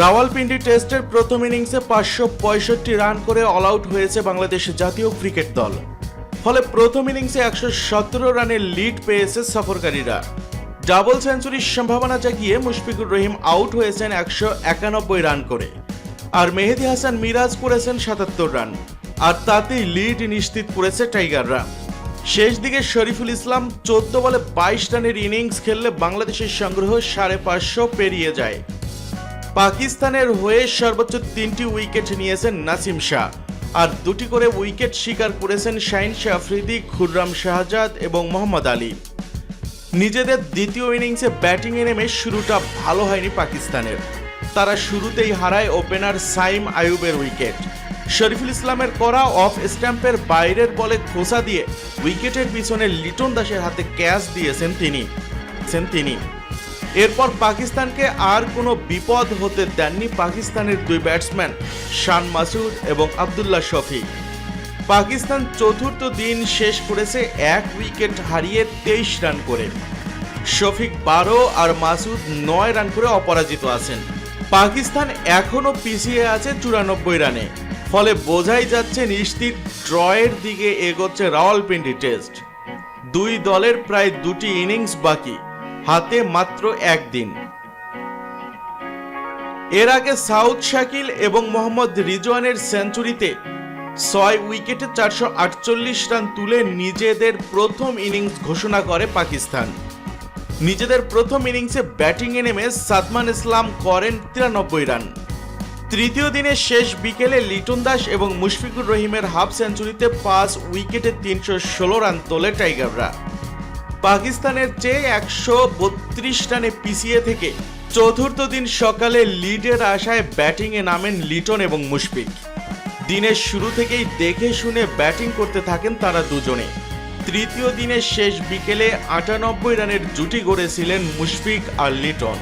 রাওয়ালপিন্ডি টেস্টের প্রথম ইনিংসে পাঁচশো পঁয়ষট্টি রান করে অল আউট হয়েছে বাংলাদেশ জাতীয় ক্রিকেট দল। ফলে প্রথম ইনিংসে একশো সতেরো রানের লিড পেয়েছে সফরকারীরা। ডাবল সেঞ্চুরির সম্ভাবনা জাগিয়ে মুশফিকুর রহিম আউট হয়েছেন একশো একানব্বই রান করে। আর মেহেদি হাসান মিরাজ করেছেন সাতাত্তর রান। আর তাতেই লিড নিশ্চিত করেছে টাইগাররা। শেষ দিকে শরীফুল ইসলাম চোদ্দ বলে বাইশ রানের ইনিংস খেললে বাংলাদেশের সংগ্রহ সাড়ে পাঁচশো পেরিয়ে যায়। পাকিস্তানের হয়ে সর্বোচ্চ তিনটি উইকেট নিয়েছেন নাসিম শাহ। আর দুটি করে উইকেট শিকার করেছেন শাহিন শাহ আফ্রিদি, খুররাম শাহজাদ এবং মোহাম্মদ আলী। নিজেদের দ্বিতীয় ইনিংসে ব্যাটিংয়ে নেমে শুরুটা ভালো হয়নি পাকিস্তানের। তারা শুরুতেই হারায় ওপেনার সাইম আয়ুবের উইকেট। শরীফুল ইসলামের করা অফ স্ট্যাম্পের বাইরের বলে খোসা দিয়ে উইকেটের পিছনে লিটন দাসের হাতে ক্যাচ দিয়েছেন তিনি। তিনি। এরপর পাকিস্তানকে আর কোনো বিপদ হতে দেননি পাকিস্তানের দুই ব্যাটসম্যান, শান মাসুদ এবং আবদুল্লাহ শফি। পাকিস্তান চতুর্থ দিন শেষ করেছে এক উইকেট হারিয়ে তেইশ রান করে। শফিক বারো আর মাসুদ নয় রান করে অপরাজিত আছেন। পাকিস্তান এখনও পিছিয়ে আছে চুরানব্বই রানে। ফলে বোঝাই যাচ্ছে নিশ্চিত ড্রয়ের দিকে এগোচ্ছে রাওয়ালপিন্ডি টেস্ট। দুই দলের প্রায় দুটি ইনিংস বাকি। হাতে মাত্র একদিন। এর আগে সাউথ শাকিল এবং মোহাম্মদ রিজওয়ানের সেঞ্চুরিতে ছয় উইকেটে চারশো আটচল্লিশ রান তুলে নিজেদের প্রথম ইনিংস ঘোষণা করে পাকিস্তান। নিজেদের প্রথম ইনিংসে ব্যাটিংয়ে নেমে সাদমান ইসলাম করেন তিরানব্বই রান। তৃতীয় দিনের শেষ বিকেলে লিটন দাস এবং মুশফিকুর রহিমের হাফ সেঞ্চুরিতে পাঁচ উইকেটে তিনশো ষোলো রান তোলে টাইগাররা। পাকিস্তানের চেয়ে একশো বত্রিশ রানে পিছিয়ে থেকে চতুর্থ দিন সকালে লিডের আশায় ব্যাটিংয়ে নামেন লিটন এবং মুশফিক। দিনের শুরু থেকেই দেখে শুনে ব্যাটিং করতে থাকেন তারা দুজনে। তৃতীয় দিনের শেষ বিকেলে আটানব্বই রানের জুটি গড়েছিলেন মুশফিক আর লিটন।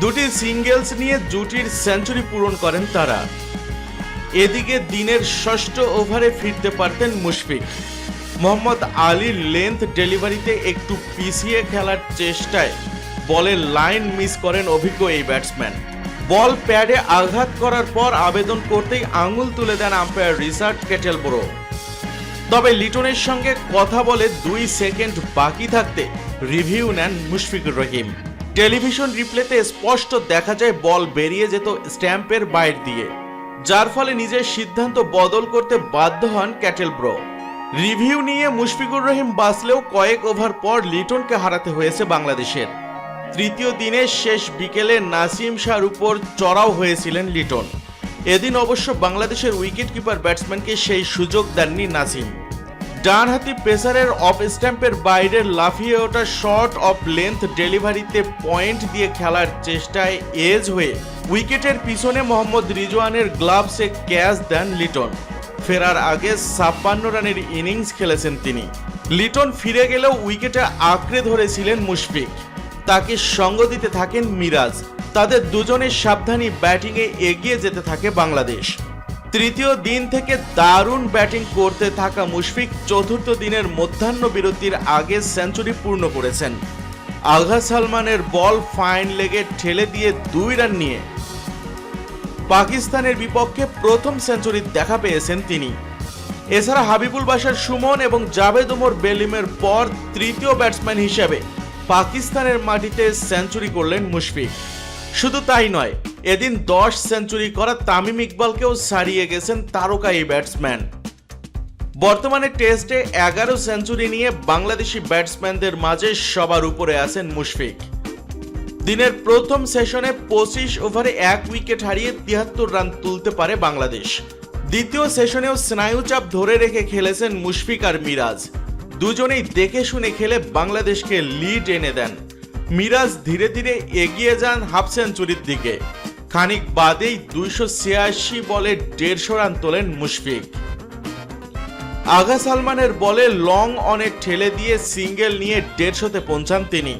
দুটি সিঙ্গেলস নিয়ে জুটির সেঞ্চুরি পূরণ করেন তারা। এদিকে দিনের ষষ্ঠ ওভারে ফিরতে পারতেন মুশফিক। মোহাম্মদ আলীর লেন্থ ডেলিভারিতে একটু পিছিয়ে খেলার চেষ্টায় বলের লাইন মিস করেন অভিজ্ঞ এই ব্যাটসম্যান বল প্যাডে আঘাত করার পর আবেদন করতেই আঙুল তুলে দেন আম্পায়ার রিচার্ড কেটেলবোরো। তবে লিটনের সঙ্গে কথা বলে দুই সেকেন্ড বাকি থাকতে রিভিউ নেন মুশফিকুর রহিম। টেলিভিশন রিপ্লেতে স্পষ্ট দেখা যায় বল বেরিয়ে যেত স্ট্যাম্পের বাইর দিয়ে, যার ফলে নিজের সিদ্ধান্ত বদল করতে বাধ্য হন ক্যাটেল ব্রো রিভিউ নিয়ে মুশফিকুর রহিম বাঁচলেও কয়েক ওভার পর লিটনকে হারাতে হয়েছে বাংলাদেশের। তৃতীয় দিনের শেষ বিকেলে নাসিম শাহর উপর চড়াও হয়েছিলেন লিটন। এদিন অবশ্য বাংলাদেশের উইকেট কিপার ব্যাটসম্যানকে সেই সুযোগ দেননি নাসিম। ডানহাতি পেসারের অফ স্ট্যাম্পের বাইরে লাফিয়ে ওঠা শর্ট অফ লেন্থ ডেলিভারিতে পয়েন্ট দিয়ে খেলার চেষ্টায় এজ হয়ে উইকেটের পিছনে মোহাম্মদ রিজওয়ানের গ্লাভসে ক্যাচ দেন লিটন। ফেরার আগে ছাপ্পান্ন রানের ইনিংস খেলেছেন তিনি। লিটন ফিরে গেলেও উইকেটে আঁকড়ে ধরেছিলেন মুশফিক। তাকে সঙ্গ দিতে থাকেন মিরাজ। তাদের দুজনের সাবধানী ব্যাটিংয়ে এগিয়ে যেতে থাকে বাংলাদেশ। তৃতীয় দিন থেকে দারুণ ব্যাটিং করতে থাকা মুশফিক চতুর্থ দিনের মধ্যাহ্ন বিরতির আগে সেঞ্চুরি পূর্ণ করেছেন। আঘা সালমানের বল ফাইন লেগে ঠেলে দিয়ে দুই রান নিয়ে পাকিস্তানের বিপক্ষে প্রথম সেঞ্চুরি দেখা পেয়েছেন তিনি। এছাড়া হাবিবুল বাসার সুমন এবং জাভেদ ওমর বেলিমের পর তৃতীয় ব্যাটসম্যান হিসেবে পাকিস্তানের মাটিতে সেঞ্চুরি করলেন মুশফিক। শুধু তাই নয়, এদিন দশ সেঞ্চুরি করা তামিম ইকবালকেও ছাড়িয়ে গেছেন তারকা এই ব্যাটসম্যান। বর্তমানে টেস্টে এগারো সেঞ্চুরি নিয়ে বাংলাদেশি ব্যাটসম্যানদের মাঝে সবার উপরে আছেন মুশফিক। দিনের প্রথম সেশনে পঁচিশ ওভারে এক উইকেট হারিয়ে তিয়াত্তর রান তুলতে পারে বাংলাদেশ। দ্বিতীয় সেশনেও স্নায়ুচাপ ধরে রেখে খেলেছেন মুশফিক আর মিরাজ। দুজনেই দেখে শুনে খেলে বাংলাদেশকে লিড এনে দেন। মিরাজ ধীরে ধীরে এগিয়ে যান হাফ সেঞ্চুরির দিকে। খানিক বাদেই দুইশো ছিয়াশি বলে দেড়শো রান তোলেন মুশফিক। আগা সালমানের বলে লং অনে ঠেলে দিয়ে সিঙ্গেল নিয়ে দেড়শোতে পৌঁছান তিনি।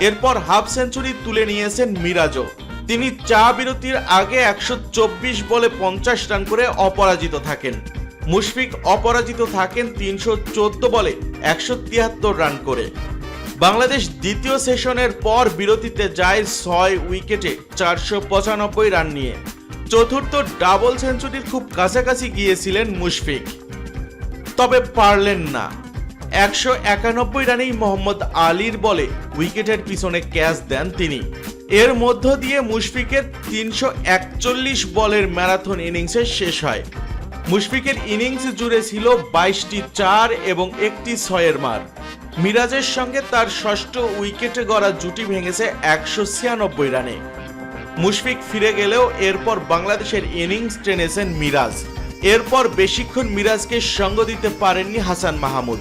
এরপর হাফ সেঞ্চুরি তুলে নিয়েছেন মিরাজও। তিনি চা বিরতির আগে একশো চব্বিশ বলে পঞ্চাশ রান করে অপরাজিত থাকেন। মুশফিক অপরাজিত থাকেন তিনশো চোদ্দ বলে একশো তিয়াত্তর রান করে। বাংলাদেশ দ্বিতীয় সেশনের পর বিরতিতে যায় ছয় উইকেটে চারশো পঁচানব্বই রান নিয়ে। চতুর্থ ডাবল সেঞ্চুরির খুব কাছাকাছি গিয়েছিলেন মুশফিক। তবে পারলেন না। একশো একানব্বই রানেই মোহাম্মদ আলীর বলে উইকেটের পিছনে ক্যাচ দেন তিনি। এর মধ্য দিয়ে মুশফিকের তিনশো একচল্লিশ বলের ম্যারাথন ইনিংসে শেষ হয়। মুশফিকের ইনিংস জুড়ে ছিল বাইশটি চার এবং একটি ছয়ের মার। মিরাজের সঙ্গে তার ষষ্ঠ উইকেটে গড়া জুটি ভেঙেছে একশো ছিয়ানব্বই রানে। মুশফিক ফিরে গেলেও এরপর বাংলাদেশের ইনিংস টেনেছেন মিরাজ। এরপর বেশিক্ষণ মিরাজকে সঙ্গ দিতে পারেননি হাসান মাহমুদ।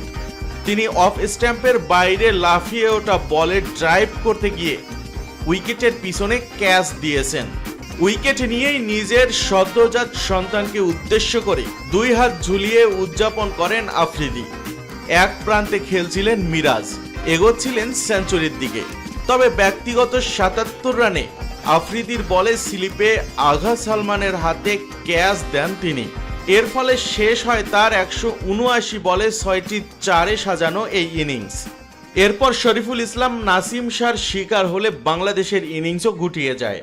তিনি অফ স্ট্যাম্পের বাইরে লাফিয়ে ওঠা বলে ড্রাইভ করতে গিয়ে উইকেটের পিছনে ক্যাচ দিয়েছেন। উইকেট নিয়েই নিজের সদ্যজাত সন্তানকে উদ্দেশ্য করে দুই হাত ঝুলিয়ে উদযাপন করেন আফ্রিদি। এক প্রান্তে খেলছিলেন মিরাজ, এগোচ্ছিলেন সেঞ্চুরির দিকে। তবে ব্যক্তিগত সাতাত্তর রানে আফ্রিদির বলে স্লিপে আঘা সালমানের হাতে ক্যাচ দেন তিনি। এর ফলে শেষ হয় তার একশো উনআশি বলে ছয়টি চারে সাজানো এই ইনিংস। এরপর শরীফুল ইসলাম নাসিম শাহর শিকার হলে বাংলাদেশের ইনিংসও গুটিয়ে যায়।